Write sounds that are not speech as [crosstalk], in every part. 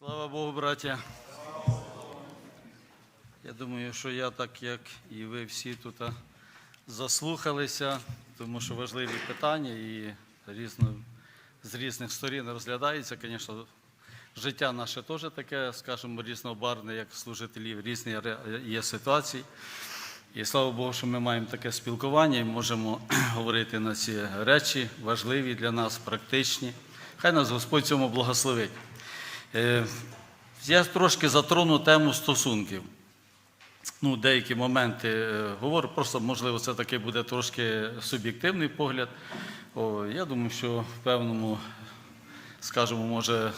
Слава Богу, браття. Я думаю, що я, так як і ви всі тут заслухалися, тому що важливі питання і різно, з різних сторін розглядаються. Звісно, життя наше теж таке, скажімо, різнобарвне, як служителів, різні є ситуації. І слава Богу, що ми маємо таке спілкування і можемо [clears throat] говорити на ці речі, важливі для нас, практичні. Хай нас Господь цьому благословить. Е, Я трошки затрону тему стосунків. Ну, деякі моменти е, говорю, просто, можливо, це такий буде трошки суб'єктивний погляд. О, я думаю, що в певному, скажімо, може,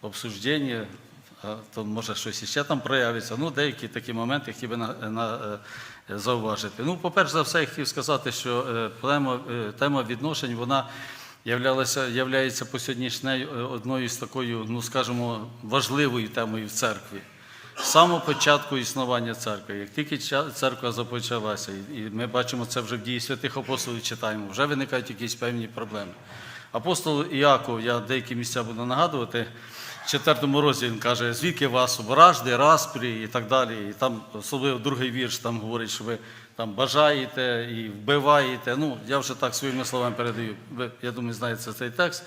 обсужденні, то може щось іще там проявиться. Ну, деякі такі моменти хотів би на, на, е, зауважити. Ну, по-перше за все, я хотів сказати, що тема, тема відношень, вона являється по сьогоднішній е, одною з такою, ну, скажімо, важливою темою в церкві. З самого початку існування церкви, як тільки церква започалася, і ми бачимо це вже в дії святих апостолів читаємо, вже виникають якісь певні проблеми. Апостол Іаков, я деякі місця буду нагадувати, в четвертому розділі він каже, звідки вас вражди, распрі і так далі. І там особливо другий вірш там говорить, що ви там бажаєте і вбиваєте. Ну, я вже так своїми словами передаю. Ви, я думаю, знаєте цей текст.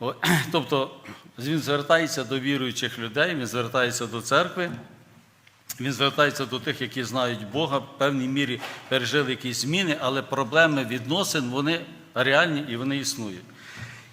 [clears throat] Тобто він звертається до віруючих людей, він звертається до церкви, він звертається до тих, які знають Бога, в певній мірі пережили якісь зміни, але проблеми відносин вони реальні і вони існують.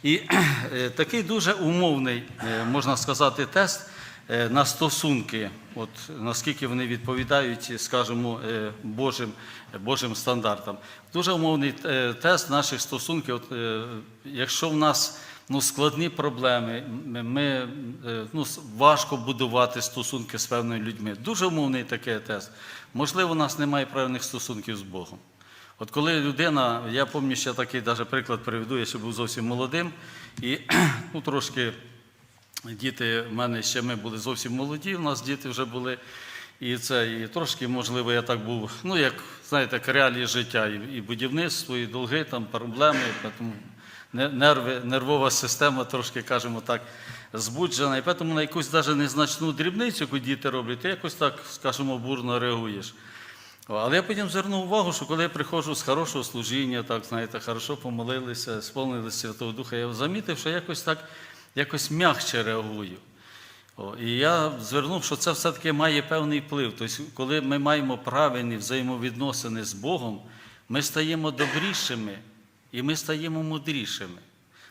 І [clears throat] е, такий дуже умовний, е, можна сказати, тест на стосунки, от наскільки вони відповідають, скажімо, е, Божим, Божим стандартам. Дуже умовний е, тест наших стосунків. От, е, якщо в нас ну, складні проблеми, ми, е, ну, важко будувати стосунки з певними людьми. Дуже умовний такий тест. Можливо, у нас немає правильних стосунків з Богом. От коли людина, я пам'ятаю, ще такий даже приклад приведу, я ще був зовсім молодим, і [clears throat] ну, трошки діти в мене ще ми були зовсім молоді, у нас діти вже були. І це, і трошки, можливо, я так був, ну, як, знаєте, як реалії життя, і будівництво, і долги, там проблеми, тому нерви, нервова система, трошки, кажемо так, збуджена. І тому на якусь навіть незначну дрібницю, яку діти роблять, ти якось так, скажімо, бурно реагуєш. Але я потім звернув увагу, що коли я приходжу з хорошого служіння, так знаєте, хорошо помолилися, сповнилися Святого Духа, я замітив, що якось так якось м'якше реагую. О, і я звернув, що це все-таки має певний вплив. Тобто, коли ми маємо правильні взаємовідносини з Богом, ми стаємо добрішими і ми стаємо мудрішими.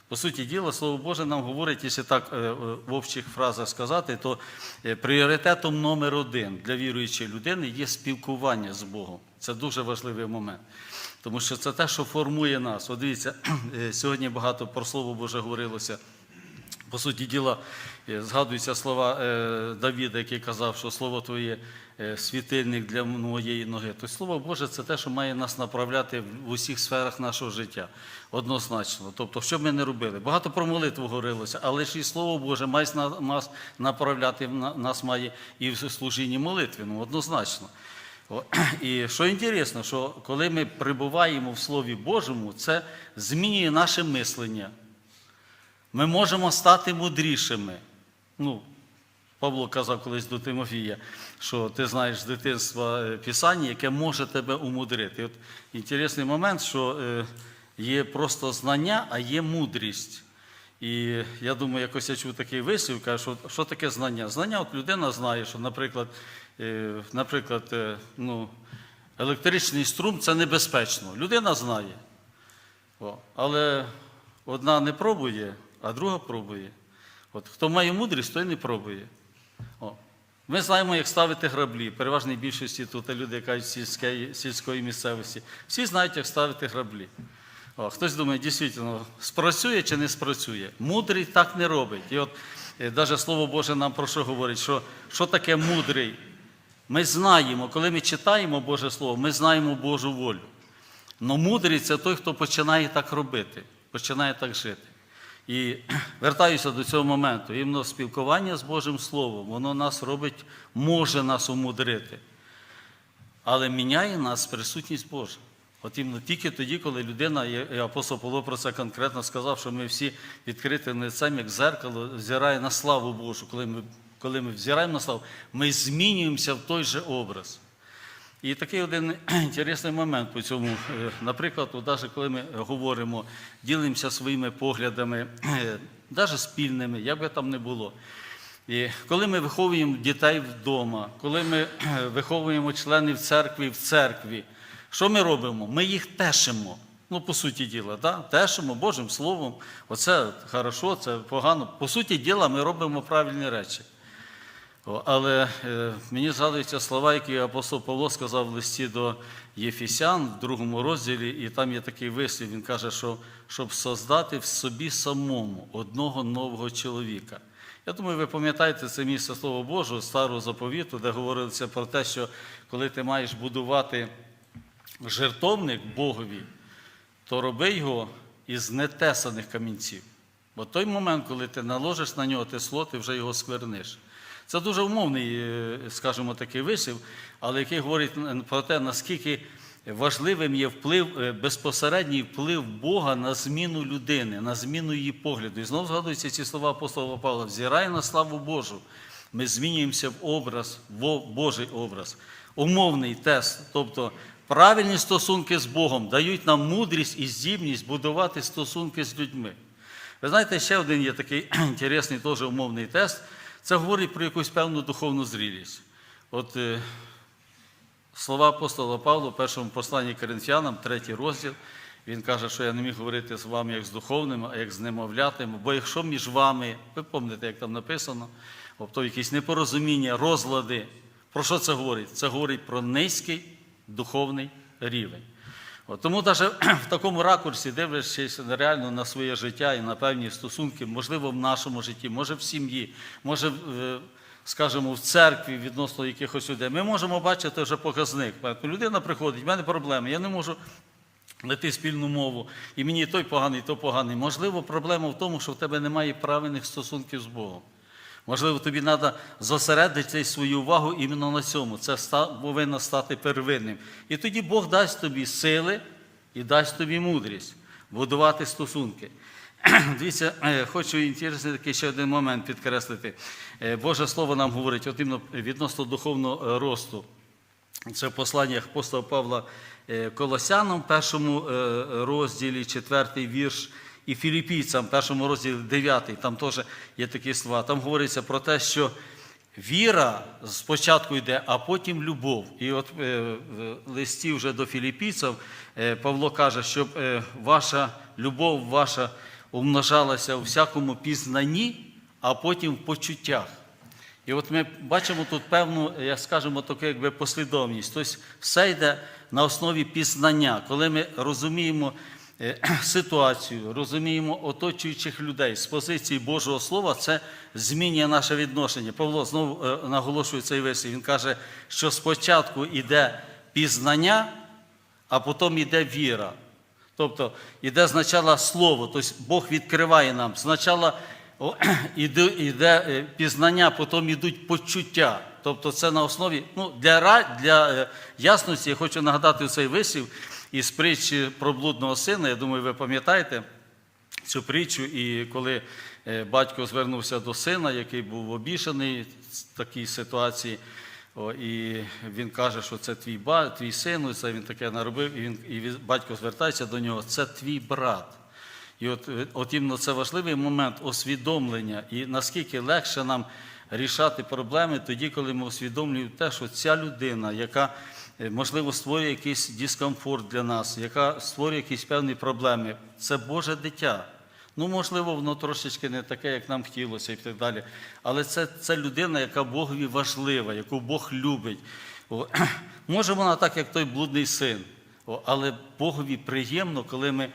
По суті діла, Слово Боже нам говорить, якщо так е, е, в общих фразах сказати, то е, пріоритетом номер один для віруючої людини є спілкування з Богом. Це дуже важливий момент. Тому що це те, що формує нас. От дивіться, [clears throat] сьогодні багато про Слово Боже говорилося. По суті діла, е, згадуються слова е, Давіда, який казав, що слово Твоє е, світильник для моєї ноги. Тобто Слово Боже це те, що має нас направляти в усіх сферах нашого життя. Однозначно. Тобто, що б ми не робили? Багато про молитву говорилося, але ж і Слово Боже має нас направляти, на- нас має і в служінні молитви. Ну, однозначно. [clears throat] І що інтересно, що коли ми прибуваємо в Слові Божому, це змінює наше мислення. Ми можемо стати мудрішими. Ну, Павло казав колись до Тимофія, що ти знаєш з дитинства е, Писання, яке може тебе умудрити. От інтересний момент, що е, є просто знання, а є мудрість. І я думаю, якось я чув такий вислів, каже, що, що таке знання? Знання, от людина знає, що, наприклад, е, наприклад, ну, електричний струм це небезпечно. Людина знає. О, але одна не пробує, а друга пробує. От хто має мудрість, той не пробує. О. Ми знаємо, як ставити граблі. Переважній більшості тут люди, кажуть сільської, сільської місцевості. Всі знають, як ставити граблі. О, хтось думає, дійсно, спрацює чи не спрацює. Мудрий так не робить. І от навіть Слово Боже нам про що говорить, що, що таке мудрий. Ми знаємо, коли ми читаємо Боже Слово, ми знаємо Божу волю. Но мудрий це той, хто починає так робити, починає так жити. І [clears throat] вертаюся до цього моменту. Іменно спілкування з Божим Словом, воно нас робить, може нас умудрити. Але міняє нас присутність Божа. От іменно тільки тоді, коли людина, і апостол Павло про це конкретно сказав, що ми всі відкритим лицем, як зеркало, взирає на славу Божу. Коли ми, коли ми взираємо на славу, ми змінюємося в той же образ. І такий один [clears throat] інтересний момент по цьому. Е, Наприклад, навіть коли ми говоримо, ділимося своїми поглядами, навіть спільними, як би там не було. І коли ми виховуємо дітей вдома, коли ми виховуємо членів церкви в церкві, що ми робимо? Ми їх тешимо. Ну, по суті діла, да? тешимо Божим Словом. Оце хорошо, це погано. По суті діла, ми робимо правильні речі. Але е, мені згадуються слова, які апостол Павло сказав в листі до Єфісян в другому розділі, і там є такий вислів, він каже, що щоб создати в собі самому одного нового чоловіка. Я думаю, ви пам'ятаєте це місце Слова Божого, старого заповіту, де говорилося про те, що коли ти маєш будувати жертовник Богові, то роби його із нетесаних камінців. Бо той момент, коли ти наложиш на нього тесло, ти вже його скверниш. Це дуже умовний, е, скажімо, такий вислів, але який говорить про те, наскільки важливим є вплив, е, безпосередній вплив Бога на зміну людини, на зміну її погляду. І знову згадуються ці слова апостола Павла: взирай на славу Божу. Ми змінюємося в образ, в Божий образ. Умовний тест, тобто правильні стосунки з Богом дають нам мудрість і здібність будувати стосунки з людьми. Ви знаєте, ще один є такий [clears throat] інтересний теж умовний тест. Це говорить про якусь певну духовну зрілість. От е, слова апостола Павла в першому посланні Коринфянам, третій розділ, він каже, що я не міг говорити з вами як з духовними, а як з немовлятами. Бо якщо між вами, ви пам'ятаєте, як там написано, тобто якісь непорозуміння, розлади, про що це говорить? Це говорить про низький духовний рівень. Тому навіть [clears throat] в такому ракурсі, дивлячись реально на своє життя і на певні стосунки, можливо, в нашому житті, може в сім'ї, може, скажімо, в церкві відносно якихось людей, ми можемо бачити вже показник. Людина приходить, в мене проблеми, я не можу знайти спільну мову, і мені той поганий, то поганий. Можливо, проблема в тому, що в тебе немає правильних стосунків з Богом. Можливо, тобі треба зосередити свою увагу іменно на цьому. Це повинно стати первинним. І тоді Бог дасть тобі сили і дасть тобі мудрість будувати стосунки. [clears throat] Дивіться, е, хочу інтересний такий ще один момент підкреслити. Е, Боже Слово нам говорить от відносно духовного росту. Це в посланнях апостола Павла е, Колосянам, першому розділі, четвертий вірш, і Філіппійцям, першому розділі, дев'ятий, там теж є такі слова. Там говориться про те, що віра спочатку йде, а потім любов. І от е, в листі вже до філіппійців е, Павло каже, щоб е, ваша любов ваша умножалася у всякому пізнанні, а потім в почуттях. І от ми бачимо тут певну, як скажемо, таку якби послідовність. Тобто все йде на основі пізнання, коли ми розуміємо [clears throat] ситуацію, розуміємо оточуючих людей з позиції Божого Слова, це змінює наше відношення. Павло знову е, наголошує цей вислів. Він каже, що спочатку йде пізнання, а потім йде віра. Тобто йде спочатку слово, тобто Бог відкриває нам. Спочатку [clears throat] іде е, пізнання, потім йдуть почуття. Тобто це на основі, ну, для, для е, ясності я хочу нагадати цей вислів із притчі про блудного сина. Я думаю, ви пам'ятаєте цю притчу, і коли е, батько звернувся до сина, який був обішаний в такій ситуації, і він каже, що це твій ба, твій син, і це він таке наробив, і, він, і батько звертається до нього, це твій брат. І от, е, от іменно це важливий момент усвідомлення, і наскільки легше нам рішати проблеми тоді, коли ми усвідомлюємо те, що ця людина, яка можливо створює якийсь дискомфорт для нас, яка створює якісь певні проблеми, це Боже дитя. Ну, можливо, воно трошечки не таке, як нам хотілося, і так далі. Але це, це людина, яка Богові важлива, яку Бог любить. О, [clears throat] Може вона так, як той блудний син. О, Але Богові приємно, коли ми,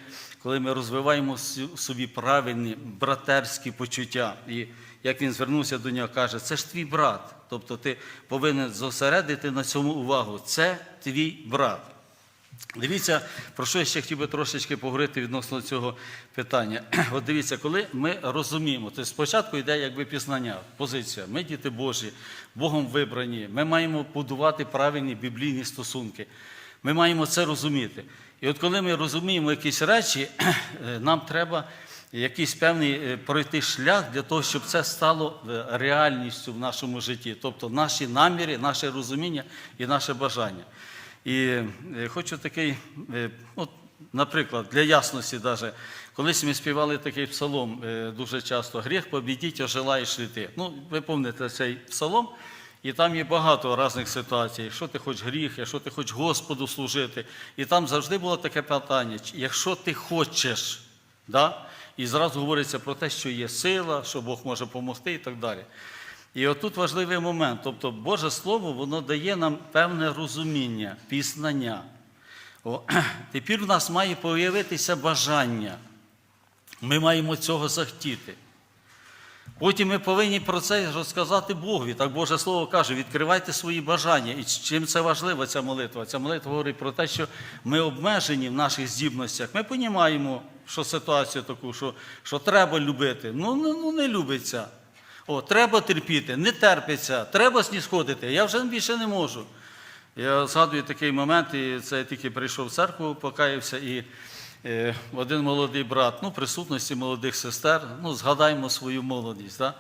коли ми розвиваємо собі правильні братерські почуття. І як він звернувся до нього, каже, це ж твій брат. Тобто ти повинен зосередити на цьому увагу. Це твій брат. Дивіться, про що я ще хотів би трошечки поговорити відносно цього питання. [clears throat] От дивіться, коли ми розуміємо, то спочатку йде якби пізнання, позиція. Ми діти Божі, Богом вибрані, ми маємо будувати правильні біблійні стосунки. Ми маємо це розуміти. І от коли ми розуміємо якісь речі, [clears throat] е, нам треба якийсь певний е, пройти шлях для того, щоб це стало е, реальністю в нашому житті, тобто наші наміри, наше розуміння і наше бажання. І е, хочу такий, от, наприклад, для ясності, даже, колись ми співали такий псалом дуже часто: гріх побідіть, ожелаєш ли ти. Ну, ви пам'ятаєте цей псалом, і там є багато різних ситуацій. Якщо ти хочеш гріх, якщо ти хочеш Господу служити. І там завжди було таке питання: якщо ти хочеш, да? І зразу говориться про те, що є сила, що Бог може допомогти і так далі. І отут важливий момент. Тобто Боже Слово, воно дає нам певне розуміння, пізнання. О, [clears throat] тепер в нас має появитися бажання. Ми маємо цього захотіти. Потім ми повинні про це розказати Богові. Так Боже Слово каже, відкривайте свої бажання. І чим це важлива ця молитва? Ця молитва говорить про те, що ми обмежені в наших здібностях. Ми розуміємо, що ситуацію таку, що, що треба любити. Ну, ну, ну не любиться. О, треба терпіти, не терпиться, треба снісходити. Я вже більше не можу. Я згадую такий момент, і це я тільки прийшов в церкву, покаявся, і один молодий брат, ну, присутності молодих сестер, ну, згадаймо свою молодість. Да?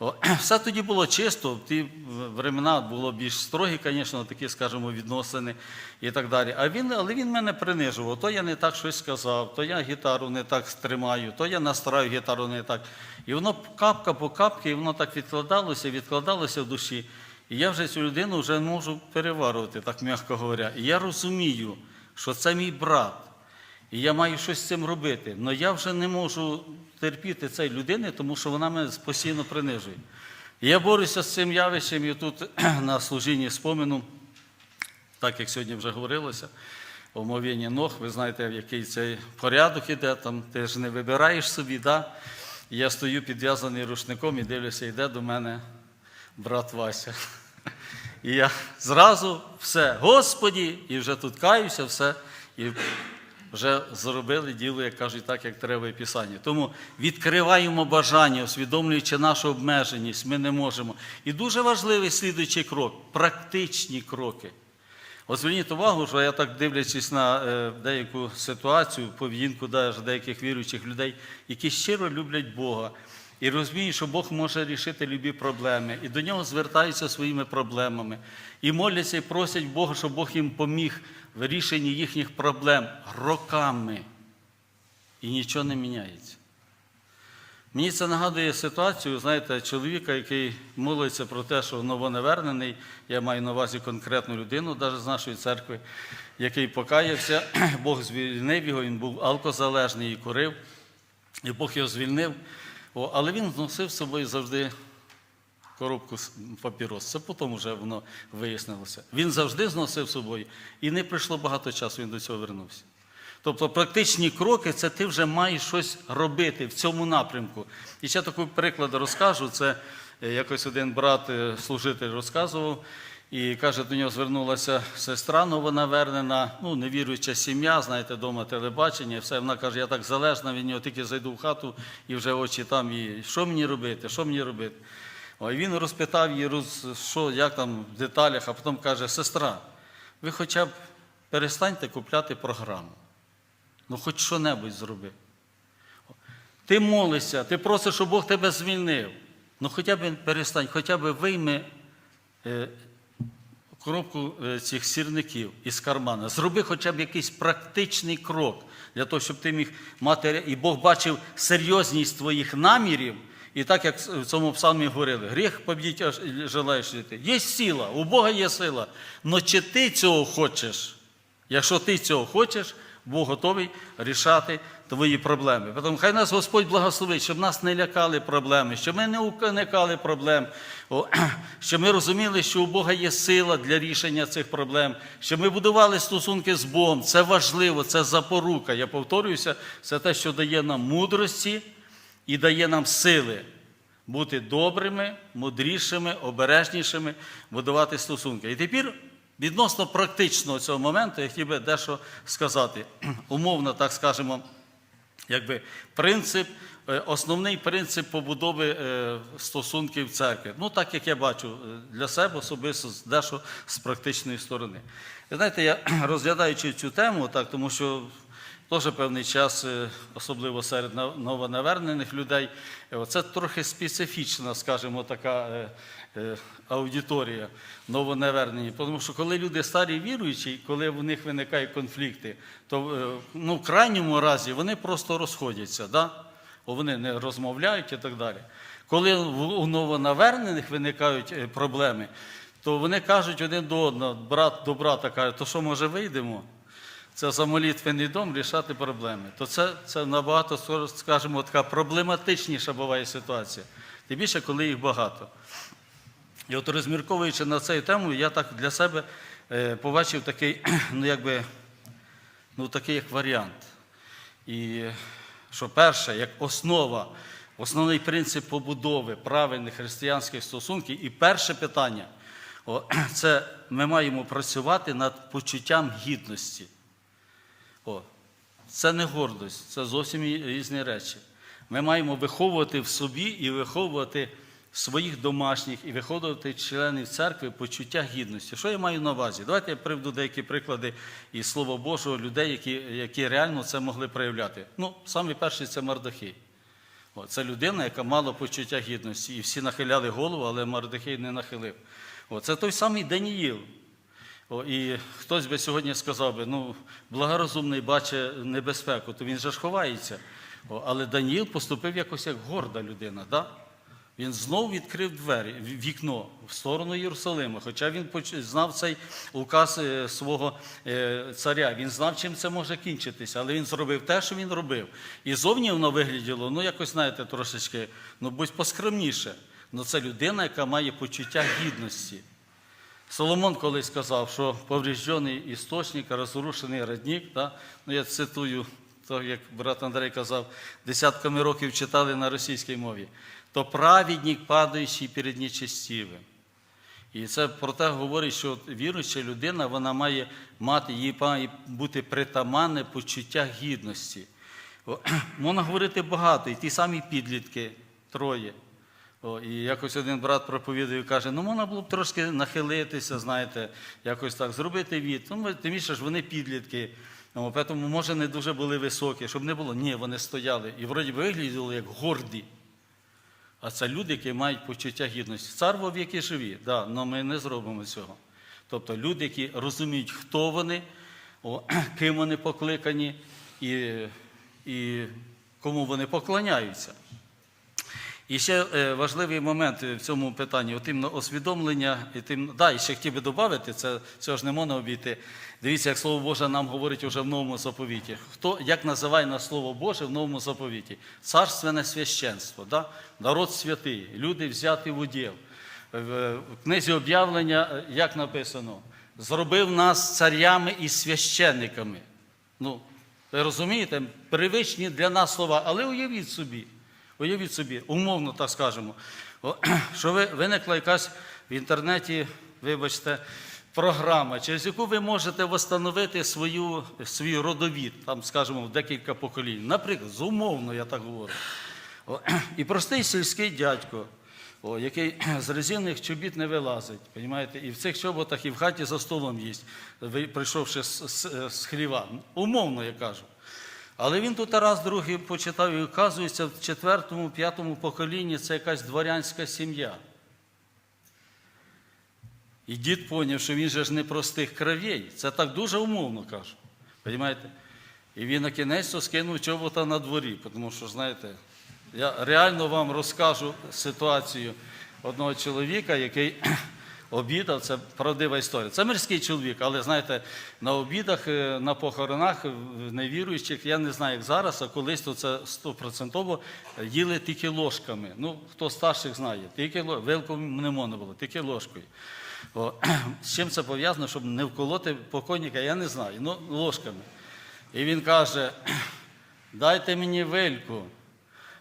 [clears throat] Все тоді було чисто, в ті времена було більш строгі, звісно, такі, скажімо, відносини і так далі. А він, але він мене принижував. То я не так щось сказав, то я гітару не так тримаю, то я настраю гітару не так. І воно капка по капці, і воно так відкладалося, відкладалося в душі. І я вже цю людину вже можу переварувати, так м'яко говоря. І я розумію, що це мій брат. І я маю щось з цим робити. Але я вже не можу терпіти цієї людини, тому що вона мене постійно принижує. І я борюся з цим явищем, і тут [clears throat] на служінні спомину, так як сьогодні вже говорилося, омовіння ног, ви знаєте, в який цей порядок іде, там ти ж не вибираєш собі, да? Я стою підв'язаний рушником і дивлюся, йде до мене брат Вася. [laughs] І я зразу все, Господі, і вже тут каюся, все. І вже зробили діло, як кажуть, так, як треба і Писання. Тому відкриваємо бажання, усвідомлюючи нашу обмеженість, ми не можемо. І дуже важливий слідуючий крок практичні кроки. От зверніть увагу, що я так дивлячись на е, деяку ситуацію, поведінку деяких віруючих людей, які щиро люблять Бога і розуміють, що Бог може рішити любі проблеми, і до нього звертаються своїми проблемами, і моляться і просять Бога, щоб Бог їм поміг в рішенні їхніх проблем роками. І нічого не міняється. Мені це нагадує ситуацію, знаєте, чоловіка, який молиться про те, що новонавернений, я маю на увазі конкретну людину, навіть з нашої церкви, який покаявся, [clears throat] Бог звільнив його, він був алкозалежний і курив, і Бог його звільнив. Але він зносив з собою завжди коробку папірос. Це потім вже воно вияснилося. Він завжди зносив з собою, і не пройшло багато часу, він до цього вернувся. Тобто практичні кроки це ти вже маєш щось робити в цьому напрямку. І ще такий приклад розкажу. Це е, якось один брат, е, служитель розказував, і каже, до нього звернулася сестра новонавернена, ну, невіруюча сім'я, знаєте, вдома телебачення, і все. Вона каже, я так залежна від нього, тільки зайду в хату і вже очі там, і що мені робити, що мені робити? О, він розпитав її, роз- що, як там в деталях, а потім каже, сестра, ви хоча б перестаньте купляти програму. Ну, хоч що-небудь зроби. Ти молишся, ти просиш, щоб Бог тебе звільнив. Ну хоча б перестань, хоча б вийми е, коробку е, цих сірників із кармана. Зроби хоча б якийсь практичний крок для того, щоб ти міг мати. І Бог бачив серйозність твоїх намірів. І так як в цьому псалмі говорили, гріх поб'ють, желаєш жити. Є сила, у Бога є сила. Но чи ти цього хочеш? Якщо ти цього хочеш, Бог готовий рішати твої проблеми. Тому хай нас Господь благословить, щоб нас не лякали проблеми, щоб ми не уникали проблем, [clears throat] щоб ми розуміли, що у Бога є сила для рішення цих проблем, щоб ми будували стосунки з Богом. Це важливо, це запорука. Я повторююся, це те, що дає нам мудрості і дає нам сили бути добрими, мудрішими, обережнішими, будувати стосунки. І тепер відносно практичного цього моменту я хотів би дещо сказати. [clears throat] Умовно, так скажемо, якби принцип е, основний принцип побудови е, стосунків церкви. Ну, так як я бачу е, для себе особисто дещо з практичної сторони. Ви знаєте, я [clears throat] розглядаючи цю тему, так, тому що теж певний час, е, особливо серед новонавернених людей, е, це трохи специфічна, скажімо, така е, аудиторія новонавернені. Тому що коли люди старі віруючі, коли в них виникають конфлікти, то ну, в крайньому разі вони просто розходяться. Да? Вони не розмовляють і так далі. Коли у новонавернених виникають проблеми, то вони кажуть один до одного, брат до брата каже, то що може вийдемо? Це за молитвений дом рішати проблеми. То це, це набагато, скажімо, така проблематичніша буває ситуація. Тим більше, коли їх багато. І от розмірковуючи на цю тему, я так для себе е, побачив такий, [clears throat] ну якби, ну такий як варіант. І що перше, як основа, основний принцип побудови правильних християнських стосунків, і перше питання [clears throat] це ми маємо працювати над почуттям гідності. О, це не гордость, це зовсім різні речі. Ми маємо виховувати в собі і виховувати своїх домашніх, і виховувати членів церкви почуття гідності. Що я маю на увазі? Давайте я приведу деякі приклади із Слова Божого людей, які, які реально це могли проявляти. Ну, саме перший це Мардахей. О, Це людина, яка мала почуття гідності. І всі нахиляли голову, але Мардахей не нахилив. О, Це той самий Даніїл. І хтось би сьогодні сказав би, ну, благорозумний бачить небезпеку, то він же ж ховається. Але Даніїл поступив якось як горда людина. Да? Він знов відкрив двері, вікно в сторону Єрусалима. Хоча він знав цей указ е, свого е, царя, він знав, чим це може кінчитися, але він зробив те, що він робив. І зовні воно вигляділо, ну якось, знаєте, трошечки, ну будь поскромніше. Ну це людина, яка має почуття гідності. Соломон колись сказав, що повреждений істочник, розрушений родник. Да? Ну, я цитую, то, як брат Андрей казав, десятками років читали на російській мові, то праведник, падаючий перед нечестивим. І це про те говорить, що віруюча людина вона має мати, їй має бути притаманне почуття гідності. [clears throat] Можна говорити багато, і ті самі підлітки, троє. І якось один брат проповідує і каже, ну можна було б трошки нахилитися, знаєте, якось так, зробити від. Ну, тим більше ж вони підлітки. Тому, може, не дуже були високі, щоб не було. Ні, вони стояли. І вроді виглядали як горді. А це люди, які мають почуття гідності. Цар в віки живі, да, але ми не зробимо цього. Тобто люди, які розуміють, хто вони, о, ким вони покликані і, і кому вони поклоняються. І ще е, важливий момент в цьому питанні, от іменно освідомлення, і тим, да, і ще хотів би додати, це цього ж не можна обійти. Дивіться, як Слово Боже нам говорить уже в новому заповіті. Хто як називає нас Слово Боже в новому заповіті? Царственне священство, да? народ святий, люди взяті в уділ. В в книзі об'явлення, е, як написано, зробив нас царями і священниками. Ну, ви розумієте, привичні для нас слова, але уявіть собі. Уявіть собі, умовно так скажемо, [clears throat] що ви, виникла якась в інтернеті, вибачте, програма, через яку ви можете встановити свою, свій родовід, там, скажімо, в декілька поколінь. Наприклад, зумовно, я так говорю. [clears throat] І простий сільський дядько, який [clears throat] з резинних чобіт не вилазить, понімаєте? і в цих чоботах і в хаті за столом їсть, прийшовши з, з, з хліва. Умовно, я кажу. Але він тут раз другий почитав і оказується, в четвертому, п'ятому поколінні це якась дворянська сім'я. І дід поняв, що він же ж не простих кровей. Це так дуже умовно кажу. Понимаєте? І він на кінець скинув чобота на дворі, тому що, знаєте, я реально вам розкажу ситуацію одного чоловіка, який обідав, це правдива історія. Це мирський чоловік, але знаєте, на обідах, е, на похоронах невіруючих, я не знаю, як зараз, а колись то це стопроцентово їли тільки ложками. Ну, хто старших знає, тільки вилком не можна було, тільки ложкою. О, [clears throat] з чим це пов'язано, щоб не вколоти покойника, я не знаю, ну ложками. І він каже: [clears throat] дайте мені вильку,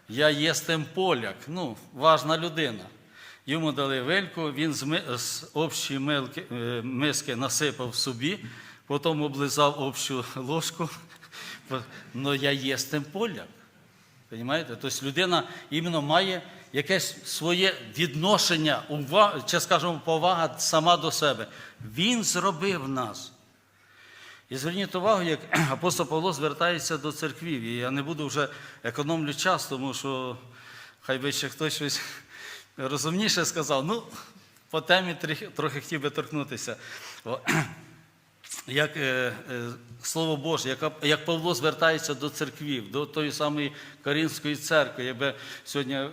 я єстем поляк, ну, важна людина. Йому дали вильку, він з, общої е, миски насипав собі, потім облизав общу ложку. [laughs] Ну, я єстем поляк. Понимаєте? Тобто людина іменно має якесь своє відношення, увага, чи скажімо, повага сама до себе. Він зробив нас. І зверніть увагу, як [clears throat] апостол Павло звертається до церквів. І я не буду вже економлю час, тому що хай би ще хтось щось розумніше сказав. Ну, по темі трохи, хотів би торкнутися. [clears throat] Як е, е, Слово Боже, як, Павло звертається до церквів, до тої самої Карінської церкви, якби сьогодні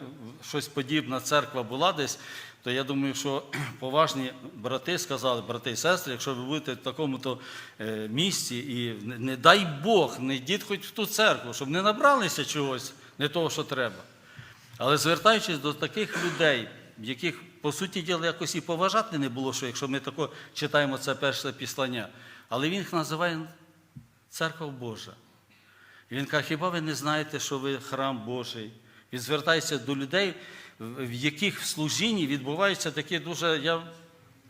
щось подібна церква була десь, то я думаю, що [clears throat] поважні брати сказали, брати і сестри, якщо ви будете в такому-то е, місці, і не, не дай Бог, не йдіть хоч в ту церкву, щоб не набралися чогось, не того, що треба. Але звертаючись до таких людей, яких, по суті діла, якось і поважати не було, що якщо ми тако читаємо це перше післання, але він їх називає церква Божа. І він каже, хіба ви не знаєте, що ви храм Божий? Він звертається до людей, в яких в служінні відбуваються такі дуже, я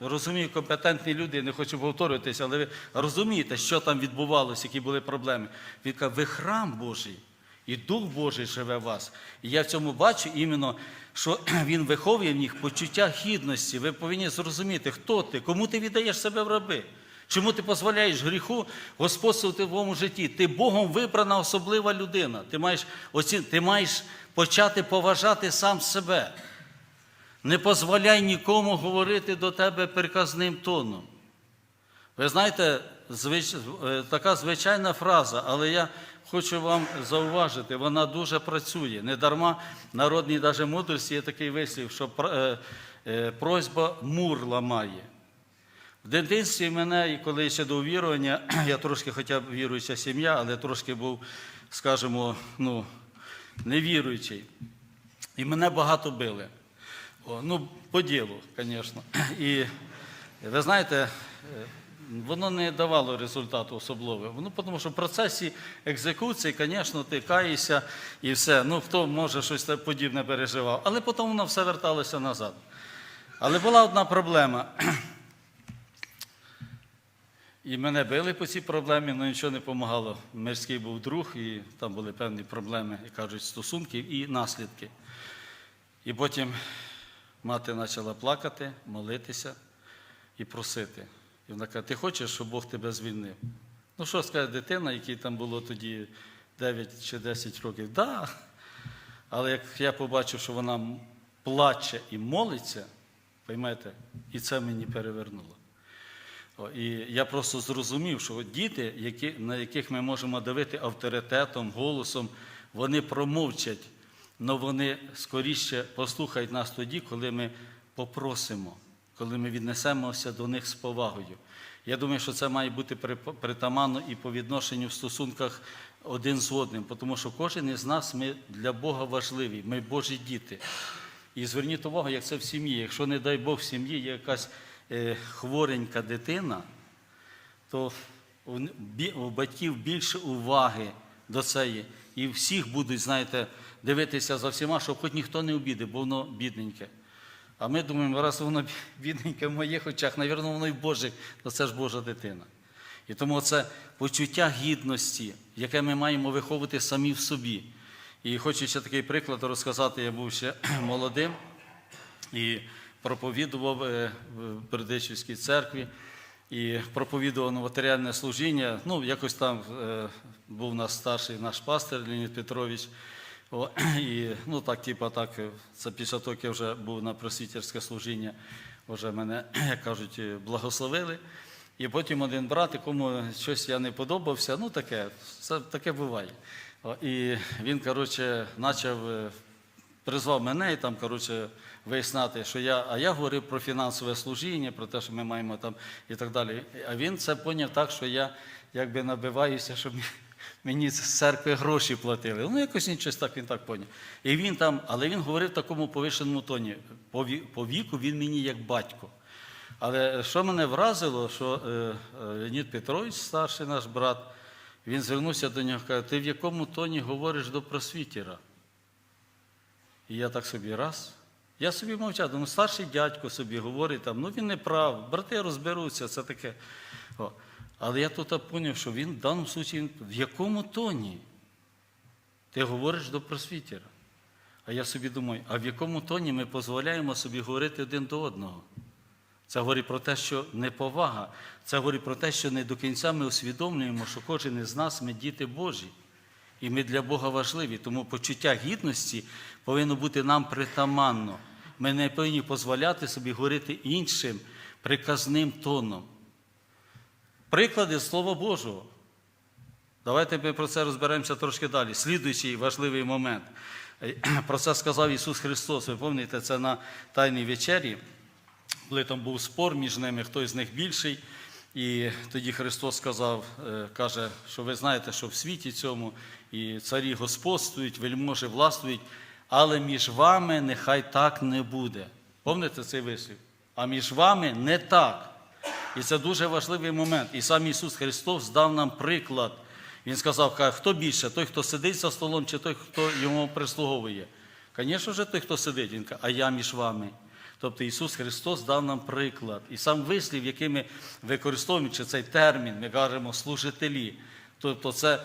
розумію, компетентні люди, не хочу повторюватися, але ви розумієте, що там відбувалося, які були проблеми. Він каже, ви храм Божий, і Дух Божий живе в вас. І я в цьому бачу іменно, що [clears throat] він виховує в них почуття гідності. Ви повинні зрозуміти, хто ти, кому ти віддаєш себе в раби. Чому ти дозволяєш гріху господствувати в твоєму житті? Ти Богом вибрана особлива людина. Ти маєш, оці... ти маєш почати поважати сам себе. Не дозволяй нікому говорити до тебе приказним тоном. Ви знаєте, звич... е, така звичайна фраза, але я хочу вам зауважити, вона дуже працює. Недарма народній даже мудрості є такий вислів, що е, е, просьба мур ламає. В дитинстві мене, і коли ще до увірування, [clears throat] я трошки, хоча б віруюча сім'я, але трошки був, скажімо, ну, невіруючий. І мене багато били. О, ну, по ділу, звісно. [clears throat] І ви знаєте, е, воно не давало результату особливого. Ну, тому що в процесі екзекуції, звісно, ти каєшся і все. Ну, хто може щось подібне переживав. Але потім воно все верталося назад. Але була одна проблема. І мене били по цій проблемі, але нічого не допомагало. Мирський був друг, і там були певні проблеми, як кажуть, стосунків і наслідки. І потім мати почала плакати, молитися і просити. І вона каже, ти хочеш, щоб Бог тебе звільнив? Ну що скаже дитина, якій там було тоді 9 чи 10 років? Да. Але як я побачив, що вона плаче і молиться, поймете, і це мені перевернуло. І я просто зрозумів, що діти, які, на яких ми можемо давити авторитетом, голосом, вони промовчать, але вони скоріше послухають нас тоді, коли ми попросимо, коли ми віднесемося до них з повагою. Я думаю, що це має бути при- притаманно і по відношенню в стосунках один з одним, тому що кожен із нас ми для Бога важливі, ми Божі діти. І зверніть увагу, як це в сім'ї. Якщо, не дай Бог, в сім'ї є якась е, хворенька дитина, то у, батьків більше уваги до цієї. І всіх будуть, знаєте, дивитися за всіма, щоб хоч ніхто не обідив, бо воно бідненьке. А ми думаємо, раз воно бідненьке в моїх очах, навірно, воно і в Божих, то це ж Божа дитина. І тому це почуття гідності, яке ми маємо виховувати самі в собі. І хочу ще такий приклад розказати, я був ще [clears throat] молодим і проповідував е, в Бердичівській церкві, і проповідував новотеріальне служіння. Ну, якось там е, був у нас старший наш пастир Леонід Петрович. О, [clears throat] і, ну, так, типа, так, е, це після того, як я вже був на просвітерське служіння, вже мене, [clears throat] як кажуть, е, благословили. І потім один брат, якому щось я не подобався, ну таке, це таке буває. О, І він, коротше, почав, е, призвав мене і там, коротше, виясняти, що я, а я говорив про фінансове служіння, про те, що ми маємо там і так далі. А він це поняв так, що я якби набиваюся, щоб мені з церкви гроші платили. Ну, якось нічого так він так поняв. І він там, але він говорив в такому повишеному тоні. По віку він мені як батько. Але що мене вразило, що е, е, Леонід Петрович, старший наш брат, він звернувся до нього і каже, ти в якому тоні говориш до просвітера? І я так собі раз. Я собі мовчав, думаю, старший дядько собі говорить, там, ну він не прав, брати розберуться, це таке. О. Але я тут зрозумів, що він в даному случаї в якому тоні? Ти говориш до просвітера. А я собі думаю, а в якому тоні ми дозволяємо собі говорити один до одного? Це говорить про те, що неповага. Це говорить про те, що не до кінця ми усвідомлюємо, що кожен із нас ми діти Божі. І ми для Бога важливі. Тому почуття гідності повинно бути нам притаманно. Ми не повинні дозволяти собі говорити іншим приказним тоном. Приклади Слова Божого. Давайте ми про це розберемося трошки далі. Слідуючий важливий момент. Е, [clears throat] Про це сказав Ісус Христос. Ви пам'ятаєте, це на Тайній вечері, коли там був спор між ними, хто з них більший. І тоді Христос сказав, е, каже, що ви знаєте, що в світі цьому і царі господствують, вельможі властвують, але між вами нехай так не буде. Пам'ятаєте цей вислів? А між вами не так. І це дуже важливий момент. І сам Ісус Христос дав нам приклад. Він сказав, хто більше, той, хто сидить за столом, чи той, хто йому прислуговує. Звісно ж, той, хто сидить, він каже, а я між вами. Тобто Ісус Христос дав нам приклад. І сам вислів, який ми використовуємо, чи цей термін, ми кажемо служителі. Тобто це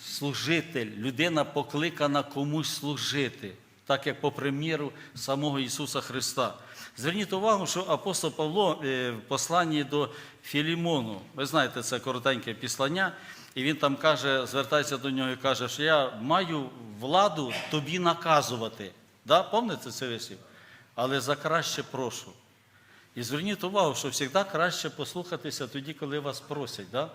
служитель, людина покликана комусь служити, так як по приміру самого Ісуса Христа. Зверніть увагу, що апостол Павло е, в посланні до Філімону, ви знаєте, це коротеньке післання, і він там каже, звертається до нього і каже, що я маю владу тобі наказувати. Да? Пам'ятаєте це вислів? Але за краще прошу. І зверніть увагу, що завжди краще послухатися тоді, коли вас просять. Да?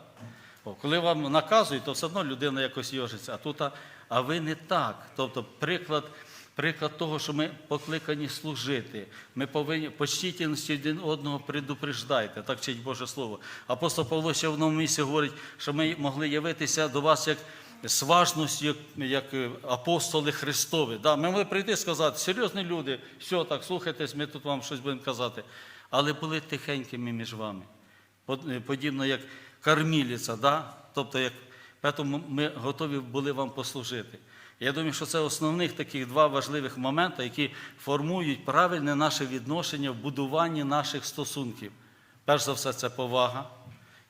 Коли вам наказують, то все одно людина якось йожиться. А тут, а ви не так. Тобто, приклад, приклад того, що ми покликані служити. Ми повинні почтительності один одного предупреждайте, так вчить Боже Слово. Апостол Павло ще в одному місці говорить, що ми могли явитися до вас як з важністю, як, як е, апостоли Христові. Да, ми могли прийти і сказати, серйозні люди, що так, слухайтесь, ми тут вам щось будемо казати. Але були тихенькими між вами. Е, Подібно як корміліця, да? тобто як тому ми готові були вам послужити. Я думаю, що це основних таких два важливих моменти, які формують правильне наше відношення в будуванні наших стосунків. Перш за все, це повага.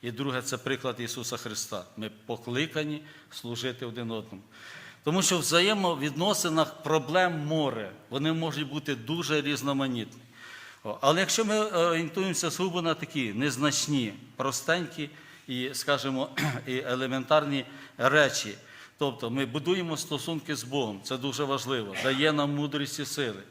І друге, це приклад Ісуса Христа. Ми покликані служити один одному. Тому що в взаємовідносинах проблем море, вони можуть бути дуже різноманітні. Але якщо ми е, орієнтуємося сугубо на такі незначні, простенькі і, скажімо, [clears throat] і елементарні речі, тобто ми будуємо стосунки з Богом, це дуже важливо, дає нам мудрість і сили.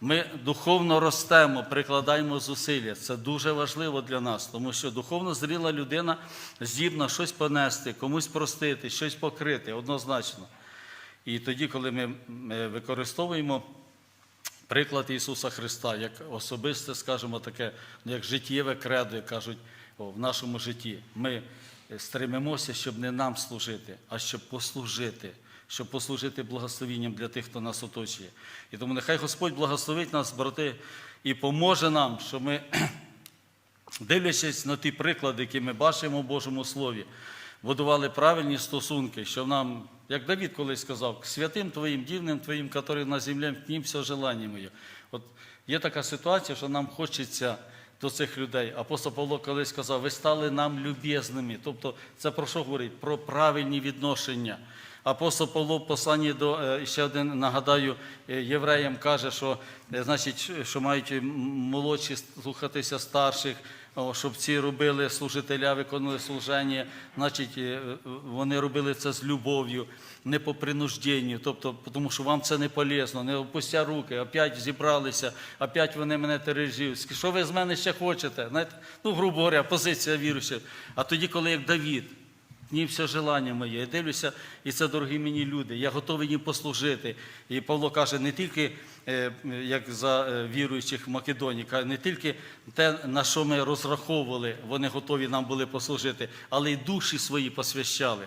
Ми духовно ростемо, прикладаємо зусилля. Це дуже важливо для нас, тому що духовно зріла людина здібна щось понести, комусь простити, щось покрити, однозначно. І тоді, коли ми використовуємо приклад Ісуса Христа, як особисте, скажімо, таке, як життєве кредо, як кажуть в нашому житті, ми стремимося, щоб не нам служити, а щоб послужити, щоб послужити благословенням для тих, хто нас оточує. І тому нехай Господь благословить нас, брати, і поможе нам, щоб ми [clears throat] дивлячись на ті приклади, які ми бачимо в Божому Слові, будували правильні стосунки, що нам, як Давід колись сказав, святим Твоїм, дівним Твоїм, який на землі, к ним все желання моє. От є така ситуація, що нам хочеться до цих людей. Апостол Павло колись сказав, ви стали нам любезними. Тобто це про що говорить? Про правильні відношення. Апостол Павло в посланні до е, ще один нагадаю е, євреям каже, що е, значить, що мають молодші слухатися старших, щоб ці робили служителя, виконували служення, значить, вони робили це з любов'ю, не по принужденню, тобто, тому що вам це не полезно, не опустя руки, опять зібралися, опять вони мене тережують. Що ви з мене ще хочете? Знаєте, ну, грубо говоря, позиція віруючих. А тоді, коли як Давід, ні, все желання моє. Я дивлюся, і це дорогі мені люди. Я готовий їм послужити. І Павло каже, не тільки е, як за е, віруючих в Македонії, не тільки те, на що ми розраховували, вони готові нам були послужити, але й душі свої посвящали.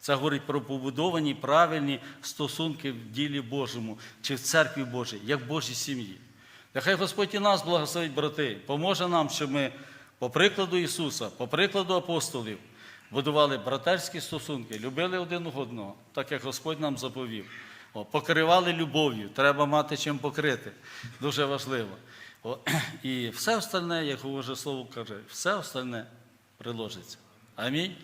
Це говорить про побудовані правильні стосунки в ділі Божому чи в церкві Божій, як Божій сім'ї. Нехай Господь і нас благословить, брати, поможе нам, щоб ми, по прикладу Ісуса, по прикладу апостолів, будували братерські стосунки, любили один одного, так як Господь нам заповів. О, покривали любов'ю, треба мати чим покрити. Дуже важливо. О, і все остальне, як Боже Слово каже, все остальне приложиться. Амінь.